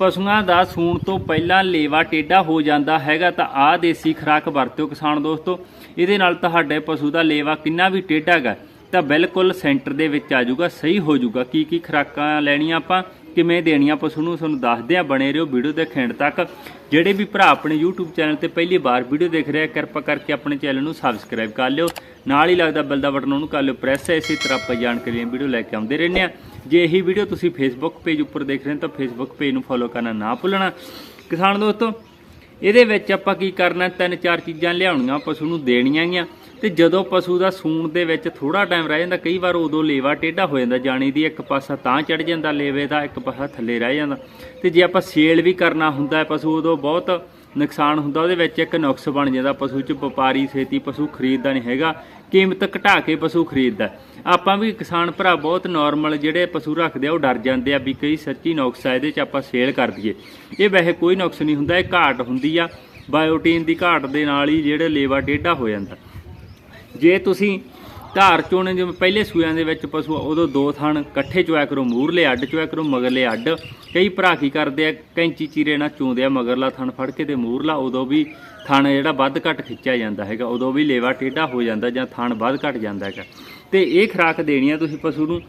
ਪਸ਼ੂਆਂ ਦਾ ਸੂਣ ਤੋਂ ਪਹਿਲਾਂ ਲੇਵਾ ਟੇਢਾ ਹੋ ਜਾਂਦਾ ਹੈਗਾ ਤਾਂ ਆਹ ਦੇਸੀ ਖੁਰਾਕ ਵਰਤਿਓ ਕਿਸਾਨ ਦੋਸਤੋ। ਇਹਦੇ ਨਾਲ ਤੁਹਾਡੇ ਪਸ਼ੂ ਦਾ ਲੇਵਾ ਕਿੰਨਾ ਵੀ ਟੇਢਾ ਹੈਗਾ, ਤਾਂ ਬਿਲਕੁਲ ਸੈਂਟਰ ਦੇ ਵਿੱਚ ਆ ਜਾਊਗਾ, ਸਹੀ ਹੋ ਜਾਊਗਾ। ਕੀ ਕੀ ਖੁਰਾਕਾਂ ਲੈਣੀਆਂ ਆਪਾਂ, ਕਿਵੇਂ ਦੇਣੀਆਂ ਪਸ਼ੂ ਨੂੰ, ਤੁਹਾਨੂੰ ਦੱਸਦੇ ਆ ਬਣੇ ਰਹੋ ਵੀਡੀਓ ਦੇ ਖੇਡ ਤੱਕ। ਜਿਹੜੇ ਵੀ ਭਰਾ ਆਪਣੇ YouTube ਚੈਨਲ ਤੇ ਪਹਿਲੀ ਵਾਰ ਵੀਡੀਓ ਦੇਖ ਰਿਹਾ ਕਿਰਪਾ ਕਰਕੇ ਆਪਣੇ ਚੈਨਲ ਨੂੰ ਸਬਸਕ੍ਰਾਈਬ ਕਰ ਲਿਓ। ਨਾਲ ਹੀ ਲੱਗਦਾ ਬੈਲ ਦਾ ਬਟਨ ਉਹਨੂੰ ਕਰ ਲਿਓ ਪ੍ਰੈਸ, ਇਸੇ ਤਰ੍ਹਾਂ ਆਪਾਂ ਜਾਣਕਾਰੀ ਵੀਡੀਓ ਲੈ ਕੇ ਆਉਂਦੇ ਰਹਿੰਦੇ ਆ ਜੇ ਇਹੀ ਵੀਡੀਓ ਤੁਸੀਂ ਫੇਸਬੁੱਕ ਪੇਜ ਉੱਪਰ ਦੇਖ ਰਹੇ ਹੋ, ਤਾਂ ਫੇਸਬੁੱਕ ਪੇਜ ਨੂੰ ਫੋਲੋ ਕਰਨਾ ਨਾ ਭੁੱਲਣਾ। ਕਿਸਾਨ ਦੋਸਤੋ, ਇਹਦੇ ਵਿੱਚ ਆਪਾਂ ਕੀ ਕਰਨਾ, ਤਿੰਨ ਚਾਰ ਚੀਜ਼ਾਂ ਲਿਆਉਣੀਆਂ, ਪਸ਼ੂ ਨੂੰ ਦੇਣੀਆਂ ਗੀਆਂ। ਤੇ ਜਦੋਂ ਪਸ਼ੂ ਦਾ ਸੂਣ ਦੇ ਵਿੱਚ ਥੋੜਾ ਟਾਈਮ ਰਹਿ ਜਾਂਦਾ, ਕਈ ਵਾਰ ਉਦੋਂ ਲੇਵਾ ਟੇਢਾ ਹੋ ਜਾਂਦਾ, ਜਾਣੀ ਦੀ ਇੱਕ ਪਾਸਾ ਤਾਂ ਚੜ ਜਾਂਦਾ, ਲੇਵੇ ਦਾ ਇੱਕ ਪਾਸਾ ਥੱਲੇ ਰਹਿ ਜਾਂਦਾ। ਤੇ ਜੇ ਆਪਾਂ ਸੇਲ ਵੀ ਕਰਨਾ ਹੁੰਦਾ ਪਸ਼ੂ ਉਦੋਂ ਬਹੁਤ ਨੁਕਸਾਨ ਹੁੰਦਾ, ਉਹਦੇ ਵਿੱਚ ਇੱਕ ਨੁਕਸ ਬਣ ਜਾਂਦਾ, ਪਸ਼ੂ 'ਚ ਵਪਾਰੀ, ਛੇਤੀ ਪਸ਼ੂ ਖਰੀਦਦਾ ਨਹੀਂ ਹੈਗਾ, ਕੀਮਤ ਘਟਾ ਕੇ ਪਸ਼ੂ ਖਰੀਦਦਾ। ਆਪਾਂ ਵੀ ਕਿਸਾਨ ਭਰਾ ਬਹੁਤ ਨਾਰਮਲ ਜਿਹੜੇ ਪਸ਼ੂ ਰੱਖਦੇ ਆ, ਉਹ ਡਰ ਜਾਂਦੇ ਆ ਵੀ ਕਈ ਸੱਚੀ ਨੁਕਸ ਆ, ਇਹਦੇ 'ਚ ਆਪਾਂ ਸੇਲ ਕਰ ਦਈਏ। ਇਹ ਵੈਸੇ ਕੋਈ ਨੁਕਸ ਨਹੀਂ ਹੁੰਦਾ, ਇਹ ਘਾਟ ਹੁੰਦੀ ਆ ਬਾਇਓਟਿਨ ਦੀ ਘਾਟ ਦੇ ਨਾਲ ਹੀ ਜਿਹੜੇ ਲੇਵਾ ਡੇਢਾ ਹੋ ਜਾਂਦਾ। ਜੇ ਤੁਸੀਂ ਧਾਰ ਚੋਣੇ ਜਿਵੇਂ ਪਹਿਲੇ ਸੂਆਂ ਦੇ ਵਿੱਚ ਪਸ਼ੂ ਉਦੋਂ ਦੋ ਥਣ, ਇਕੱਠੇ ਚੋਇਆ ਕਰੋ ਮੂਰਲੇ ਅੱਡ ਚੋਇਆ ਕਰੋ ਮਗਰਲੇ ਅੱਡ। ਕਈ ਭਰਾ ਕੀ ਕਰਦੇ ਆ, ਕੈਂਚੀ ਚੀਰੇ ਨਾਲ ਚੋਂਦੇ ਆ ਮਗਰਲਾ ਥਣ ਫੜ ਕੇ ਤੇ ਮੂਰਲਾ ਉਦੋਂ ਵੀ ਥਣ ਜਿਹੜਾ ਵੱਧ ਘੱਟ ਖਿੱਚਿਆ ਜਾਂਦਾ ਹੈਗਾ, ਉਦੋਂ ਵੀ ਲੇਵਾ ਟੇਢਾ ਹੋ ਜਾਂਦਾ ਜਾਂ ਥਣ ਵੱਧ ਘੱਟ ਜਾਂਦਾ ਹੈਗਾ। ਤੇ ਇਹ ਖੁਰਾਕ ਦੇਣੀ ਆ ਤੁਸੀਂ ਪਸ਼ੂ ਨੂੰ।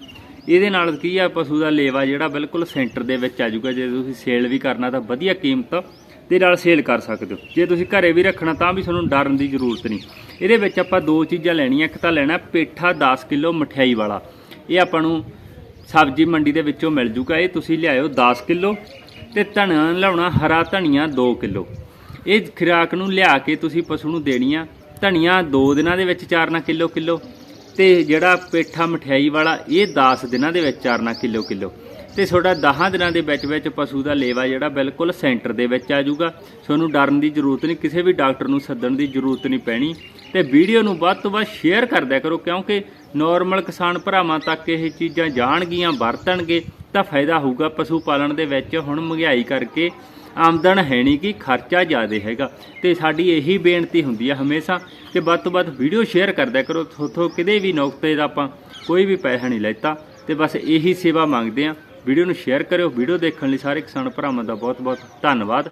ਇਹਦੇ ਨਾਲ ਕੀ ਆ, ਪਸ਼ੂ ਦਾ ਲੇਵਾ ਜਿਹੜਾ ਬਿਲਕੁਲ ਸੈਂਟਰ ਦੇ ਵਿੱਚ ਆ ਜਾਊਗਾ, ਜੇ ਤੁਸੀਂ ਸੇਲ ਵੀ ਕਰਨਾ ਤਾਂ ਵਧੀਆ ਕੀਮਤ ਦੇ ਨਾਲ ਸੇਲ ਕਰ ਸਕਦੇ ਹੋ। ਜੇ ਤੁਸੀਂ ਘਰੇ ਵੀ ਰੱਖਣਾ ਤਾਂ ਵੀ ਤੁਹਾਨੂੰ ਡਰਨ ਦੀ ਜ਼ਰੂਰਤ ਨਹੀਂ। ਇਹਦੇ ਵਿੱਚ ਆਪਾਂ ਦੋ ਚੀਜ਼ਾਂ ਲੈਣੀਆਂ, ਇੱਕ ਤਾਂ ਲੈਣਾ ਪੇਠਾ 10 ਕਿਲੋ ਮਠਿਆਈ ਵਾਲਾ। ਇਹ ਆਪਾਂ ਨੂੰ ਸਬਜ਼ੀ ਮੰਡੀ ਦੇ ਵਿੱਚੋਂ ਮਿਲ ਜੂਗਾ। ਇਹ ਤੁਸੀਂ ਲਿਆਇਓ 10 ਕਿਲੋ ਤੇ ਧਨੀਆ ਲਿਆਉਣਾ ਹਰਾ ਧਨੀਆ 2 ਕਿਲੋ। ਇਹ ਖੁਰਾਕ ਨੂੰ ਲਿਆ ਕੇ ਤੁਸੀਂ ਪਸ਼ੂ ਨੂੰ ਦੇਣੀ ਆ ਧਨੀਆ 2 ਦਿਨਾਂ ਦੇ ਵਿੱਚ ਚਾਰਨਾ ਕਿਲੋ ਕਿਲੋ ਤੇ ਜਿਹੜਾ ਪੇਠਾ ਮਠਿਆਈ ਵਾਲਾ, ਇਹ 10 ਦਿਨਾਂ ਦੇ ਵਿੱਚ ਚਾਰਨਾ ਕਿਲੋ ਕਿਲੋ ਤੇ ਤੁਹਾਡਾ 10 ਦਿਨਾਂ ਦੇ ਵਿੱਚ ਵਿੱਚ ਪਸ਼ੂ ਦਾ ਲੇਵਾ ਜਿਹੜਾ ਬਿਲਕੁਲ ਸੈਂਟਰ ਦੇ ਵਿੱਚ ਆ ਜਾਊਗਾ। ਤੁਹਾਨੂੰ ਡਰਨ ਦੀ ਜ਼ਰੂਰਤ ਨਹੀਂ, ਕਿਸੇ ਵੀ ਡਾਕਟਰ ਨੂੰ ਸੱਦਣ ਦੀ ਜ਼ਰੂਰਤ ਨਹੀਂ ਪੈਣੀ। ਤੇ ਵੀਡੀਓ ਨੂੰ ਵੱਧ ਤੋਂ ਵੱਧ ਸ਼ੇਅਰ ਕਰਦਿਆ ਕਰੋ, ਕਿਉਂਕਿ ਨਾਰਮਲ ਕਿਸਾਨ ਭਰਾਵਾਂ ਤੱਕ ਇਹ ਚੀਜ਼ਾਂ ਜਾਣਗੀਆਂ, ਵਰਤਣਗੇ, ਤਾਂ ਫਾਇਦਾ ਹੋਊਗਾ ਪਸ਼ੂ ਪਾਲਣ ਦੇ ਵਿੱਚ। ਹੁਣ ਮਹਿੰਗਾਈ ਕਰਕੇ ਆਮਦਨ ਹੈ ਨਹੀਂ ਕਿ ਖਰਚਾ ਜ਼ਿਆਦਾ ਹੈਗਾ। ਤੇ ਸਾਡੀ ਇਹੀ ਬੇਨਤੀ ਹੁੰਦੀ ਹੈ ਹਮੇਸ਼ਾ ਕਿ ਵੱਧ ਤੋਂ ਵੱਧ ਵੀਡੀਓ ਸ਼ੇਅਰ ਕਰਦਿਆ ਕਰੋ। ਥੋਥੋਂ ਕਿਤੇ ਵੀ ਨੁਕਤੇ ਦਾ ਆਪਾਂ ਕੋਈ ਵੀ ਪੈਸਾ ਨਹੀਂ ਲੈਤਾ। ਤੇ ਬਸ ਇਹੀ ਸੇਵਾ ਮੰਗਦੇ ਆ। ਵੀਡੀਓ ਨੂੰ ਸ਼ੇਅਰ ਕਰਿਓ ਵੀਡੀਓ ਦੇਖਣ ਲਈ ਸਾਰੇ ਕਿਸਾਨ ਭਰਾਵਾਂ ਦਾ ਬਹੁਤ ਬਹੁਤ ਧੰਨਵਾਦ।